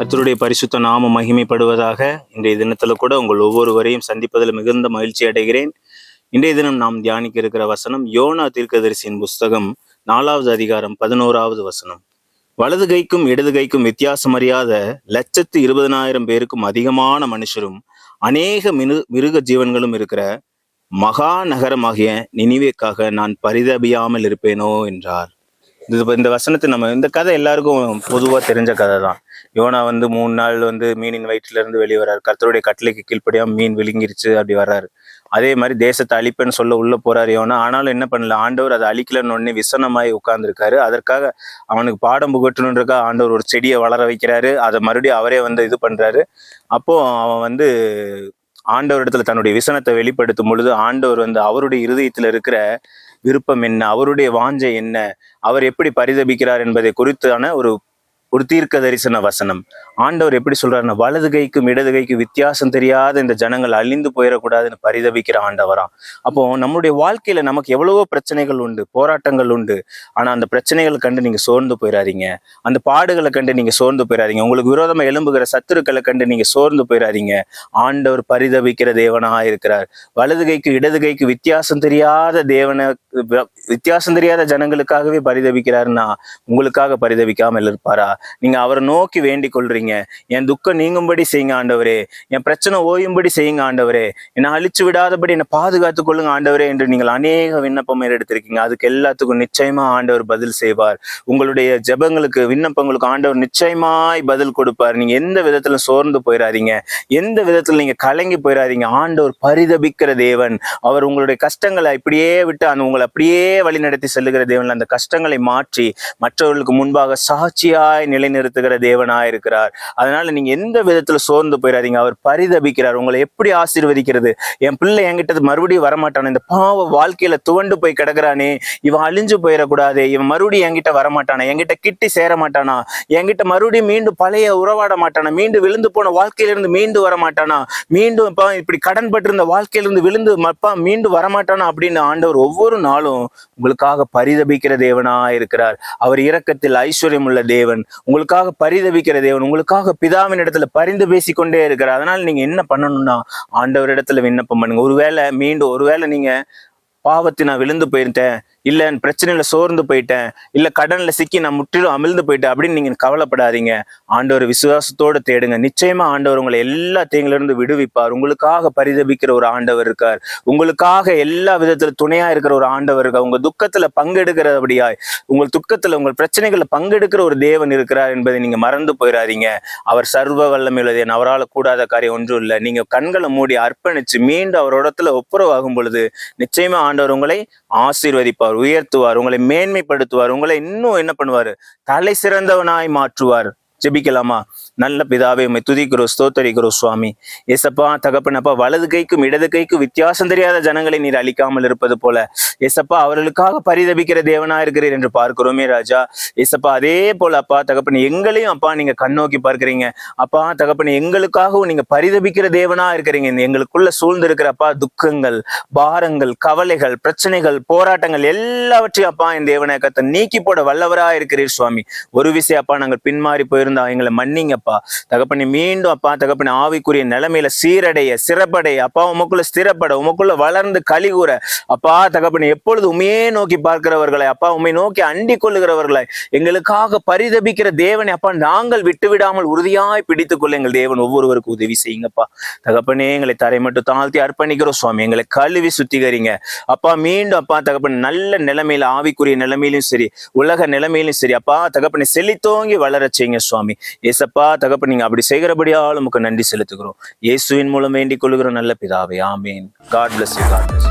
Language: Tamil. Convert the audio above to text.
கத்தருடைய பரிசுத்த நாம மகிமைப்படுவதாக இன்றைய தினத்துல கூட உங்கள் ஒவ்வொருவரையும் சந்திப்பதில் மிகுந்த மகிழ்ச்சி அடைகிறேன். இன்றைய தினம் நாம் தியானிக்க இருக்கிற வசனம் யோனா தீர்க்கதரிசியின் புஸ்தகம் நாலாவது அதிகாரம் பதினோராவது வசனம். வலது கைக்கும் இடது கைக்கும் வித்தியாசம் அறியாத லட்சத்து இருபதனாயிரம் பேருக்கும் அதிகமான மனுஷரும் அநேக மிரு மிருக ஜீவன்களும் இருக்கிற மகா நகரமாகிய நினைவேக்காக நான் பரிதபியாமல் இருப்பேனோ என்றார். இது இந்த வசனத்தை நம்ம இந்த கதை எல்லாருக்கும் பொதுவாக தெரிஞ்ச கதை தான் யோனா வந்து மூணு நாள் வந்து மீனின் வயிற்றுல இருந்து வெளியே வர்றாரு கர்த்தருடைய கட்டளைக்கு கீழ்ப்படியாக மீன் விழுங்கிருச்சு அப்படி வர்றாரு. அதே மாதிரி தேசத்தை அழிப்பேன்னு சொல்ல உள்ள போறாரு யோனா. ஆனாலும் என்ன பண்ணல ஆண்டவர் அதை அழிக்கலன்னு உடனே விசனமாய் உட்கார்ந்துருக்காரு. அதற்காக அவனுக்கு பாடம் புகட்டணுன்றக்கா ஆண்டவர் ஒரு செடியை வளர வைக்கிறாரு. அதை மறுபடியும் அவரே வந்து இது பண்றாரு. அப்போ அவன் வந்து ஆண்டவர் இடத்துல தன்னுடைய விசனத்தை வெளிப்படுத்தும் பொழுது ஆண்டவர் வந்து அவருடைய இருதயத்துல இருக்கிற விருப்பம் என்ன? அவருடைய வாஞ்சை என்ன? அவர் எப்படி பரிதபிக்கிறார் என்பதை குறித்தான ஒரு ஒரு தீர்க்க தரிசன வசனம். ஆண்டவர் எப்படி சொல்றாருன்னா வலது கைக்கும் இடது கைக்கும் வித்தியாசம் தெரியாத இந்த ஜனங்கள் அழிந்து போயிடக்கூடாதுன்னு பரிதவிக்கிற ஆண்டவராம் அப்போ நம்மளுடைய வாழ்க்கையில நமக்கு எவ்வளவோ பிரச்சனைகள் உண்டு போராட்டங்கள் உண்டு. ஆனா அந்த பிரச்சனைகளை கண்டு நீங்க சோர்ந்து போயிடாதீங்க அந்த பாடுகளை கண்டு நீங்க சோர்ந்து போயிடாதீங்க உங்களுக்கு விரோதமா எழும்புகிற சத்துருக்களை கண்டு நீங்க சோர்ந்து போயிடாதீங்க ஆண்டவர் பரிதவிக்கிற தேவனா இருக்கிறார். வலது கைக்கு இடது கைக்கு வித்தியாசம் தெரியாத தேவனை வித்தியாசம் தெரியாத ஜனங்களுக்காகவே பரிதவிக்கிறாருன்னா உங்களுக்காக பரிதவிக்காமல் இருப்பாரா? நீங்க அவரை நோக்கி வேண்டிக் கொள்றீங்க என் துக்கம் நீங்கும்படி செய்யுங்க ஆண்டவரே. என் பிரச்சனை ஓயும்படி செய்யுங்க ஆண்டவரே. என்னை அழிச்சு விடாதபடி என்னை பாதுகாத்துக் கொள்ளுங்க ஆண்டவரே என்று நீங்கள் அநேக விண்ணப்பம் எடுத்திருக்கீங்க. அதுக்கு எல்லாத்துக்கும் நிச்சயமா ஆண்டவர் பதில் செய்வார். உங்களுடைய ஜபங்களுக்கு விண்ணப்பங்களுக்கு ஆண்டவர் நிச்சயமாய் பதில் கொடுப்பார். நீங்க எந்த விதத்துல சோர்ந்து போயிடாதீங்க எந்த விதத்துல நீங்க கலங்கி போயிடாதீங்க ஆண்டவர் பரிதபிக்கிற தேவன். அவர் உங்களுடைய கஷ்டங்களை இப்படியே விட்டு அந்த உங்களை அப்படியே வழிநடத்தி செல்லுகிற தேவன். அந்த கஷ்டங்களை மாற்றி மற்றவர்களுக்கு முன்பாக சாட்சியாய் நிலைநிறுத்துகிற தேவனா இருக்கிறார் அதனால நீங்க எந்த விதத்துல சோர்ந்து போயிடாதீங்க அவர் பரிதபிக்கிறார். உங்களை எப்படி ஆசீர்வதிக்கிறது? என் பிள்ளை என்கிட்ட மறுபடியும் வரமாட்டான். இந்த பாவ வாழ்க்கையில துவண்டு போய் கிடக்குறானே. இவன் அழிஞ்சு போயிடக்கூடாது இவன் மறுபடியும் என்கிட்ட வரமாட்டானா? என்கிட்ட கிட்டி சேர மாட்டானா என்கிட்ட மறுபடியும் மீண்டும் பழைய உறவாட மாட்டானா மீண்டும் விழுந்து போன வாழ்க்கையிலிருந்து மீண்டும் வர மாட்டானா மீண்டும் இப்ப இப்படி கடன் பட்டிருந்த வாழ்க்கையிலிருந்து விழுந்து மப்பா மீண்டும் வரமாட்டானா? அப்படின்னு ஆண்டவர் ஒவ்வொரு நாளும் உங்களுக்காக பரிதபிக்கிற தேவனா இருக்கிறார் அவர் இரக்கத்தில் ஐஸ்வர்யம் உள்ள தேவன். உங்களுக்காக பரிதவிக்கிற தேவன் உங்களுக்காக பிதாவின் இடத்துல பரிந்து பேசிக்கொண்டே இருக்கிறார். அதனால நீங்க என்ன பண்ணணும்னா ஆண்டவர் இடத்துல விண்ணப்பம் பண்ணுங்க. ஒருவேளை மீண்டும் ஒருவேளை நீங்க பாவத்தை நான் விழுந்து போயிருந்தேன் இல்ல பிரச்சனையில சோர்ந்து போயிட்டேன். இல்ல கடன்ல சிக்கி நான் முற்றிலும் அமிழ்ந்து போயிட்டேன் அப்படின்னு நீங்க கவலைப்படாதீங்க. ஆண்டவர் விசுவாசத்தோட தேடுங்க. நிச்சயமா ஆண்டவர் உங்களை எல்லா தீங்கிலிருந்து விடுவிப்பார். உங்களுக்காக பரிதபிக்கிற ஒரு ஆண்டவர் இருக்கார். உங்களுக்காக எல்லா விதத்துல துணையா இருக்கிற ஒரு ஆண்டவர் இருக்கார். உங்க துக்கத்துல பங்கெடுக்கிறபடியாய் உங்கள் துக்கத்துல உங்கள் பிரச்சனைகள்ல பங்கெடுக்கிற ஒரு தேவன் இருக்கிறார் என்பதை நீங்க மறந்து போயிடாதீங்க. அவர் சர்வ வல்லமையுள்ளது அவரால் கூடாத காரியம் ஒன்றும் இல்லை. நீங்க கண்களை மூடி அர்ப்பணிச்சு மீண்டும் அவரோடத்துல ஒப்புரவாகும் பொழுது நிச்சயமா ஆண்டவர் உங்களை ஆசீர்வதிப்பார். உயர்த்துவார் உங்களை மேன்மைப்படுத்துவார் உங்களை இன்னும் என்ன பண்ணுவார்? தலை சிறந்தவனாய் மாற்றுவார். ஜெபிக்கலாமா? நல்ல பிதாவே உண்மை துதிக்கிறோம் ஸ்தோத்தரிக்கிறோம் சுவாமி. எசப்பா தகப்பனப்பா வலது கைக்கும் இடது கைக்கும் வித்தியாசம் தெரியாத ஜனங்களை நீர் அழிக்காமல் இருப்பது போல. எசப்பா அவர்களுக்காக பரிதபிக்கிற தேவனா இருக்கிறீர் என்று பார்க்கிறோமே ராஜா. எசப்பா அதே போல அப்பா தகப்பன் எங்களையும் அப்பா நீங்க கண்ணோக்கி பார்க்கிறீங்க. அப்பா தகப்பன் எங்களுக்காகவும் நீங்க பரிதபிக்கிற தேவனா இருக்கிறீங்க. இந்த எங்களுக்குள்ள சூழ்ந்திருக்கிற அப்பா துக்கங்கள் பாரங்கள் கவலைகள் பிரச்சனைகள் போராட்டங்கள் எல்லாவற்றையும் அப்பா என் தேவனை கத்த நீக்கி போட வல்லவரா இருக்கிறீர் சுவாமி. ஒரு விஷயம் அப்பா நாங்கள் பின்மாறி இருந்தா எங்களை மன்னிங்கப்பா. தகப்பனி மீண்டும் அப்பா தகப்பனி ஆவிக்குரிய நிலைமையில சீரடைய சிறப்படைய. அப்பா உமக்குள்ள ஸ்திரப்பட உமக்குள்ள வளர்ந்து கலிகூற அப்பா தகப்பனி எப்பொழுது உமையே நோக்கி பார்க்கிறவர்களை அப்பா உண்மை நோக்கி அண்டி கொள்ளுகிறவர்களை எங்களுக்காக பரிதபிக்கிற தேவனை அப்பா நாங்கள் விட்டு விடாமல் உறுதியாய் பிடித்துக் கொள்ள எங்கள் தேவன் ஒவ்வொருவருக்கும் உதவி செய்யுங்கப்பா. தகப்பனே எங்களை தரை மட்டும் தாழ்த்தி அர்ப்பணிக்கிறோம் சுவாமி. எங்களை கழுவி சுத்திகரிங்க. அப்பா மீண்டும் அப்பா தகப்பன் நல்ல நிலைமையில ஆவிக்குரிய நிலைமையிலும் சரி உலக நிலைமையிலும் சரி அப்பா தகப்பனை செழித்தோங்கி வளர செய்யுங்க சுவாமி. ஏசப்பா தகப்ப நீங்க அப்படி செய்கிறபடியால் உமக்கு நன்றி செலுத்துகிறோம். இயேசுவின் மூலம் வேண்டிக் கொள்கிறோம் நல்ல பிதாவே ஆமீன். God bless you God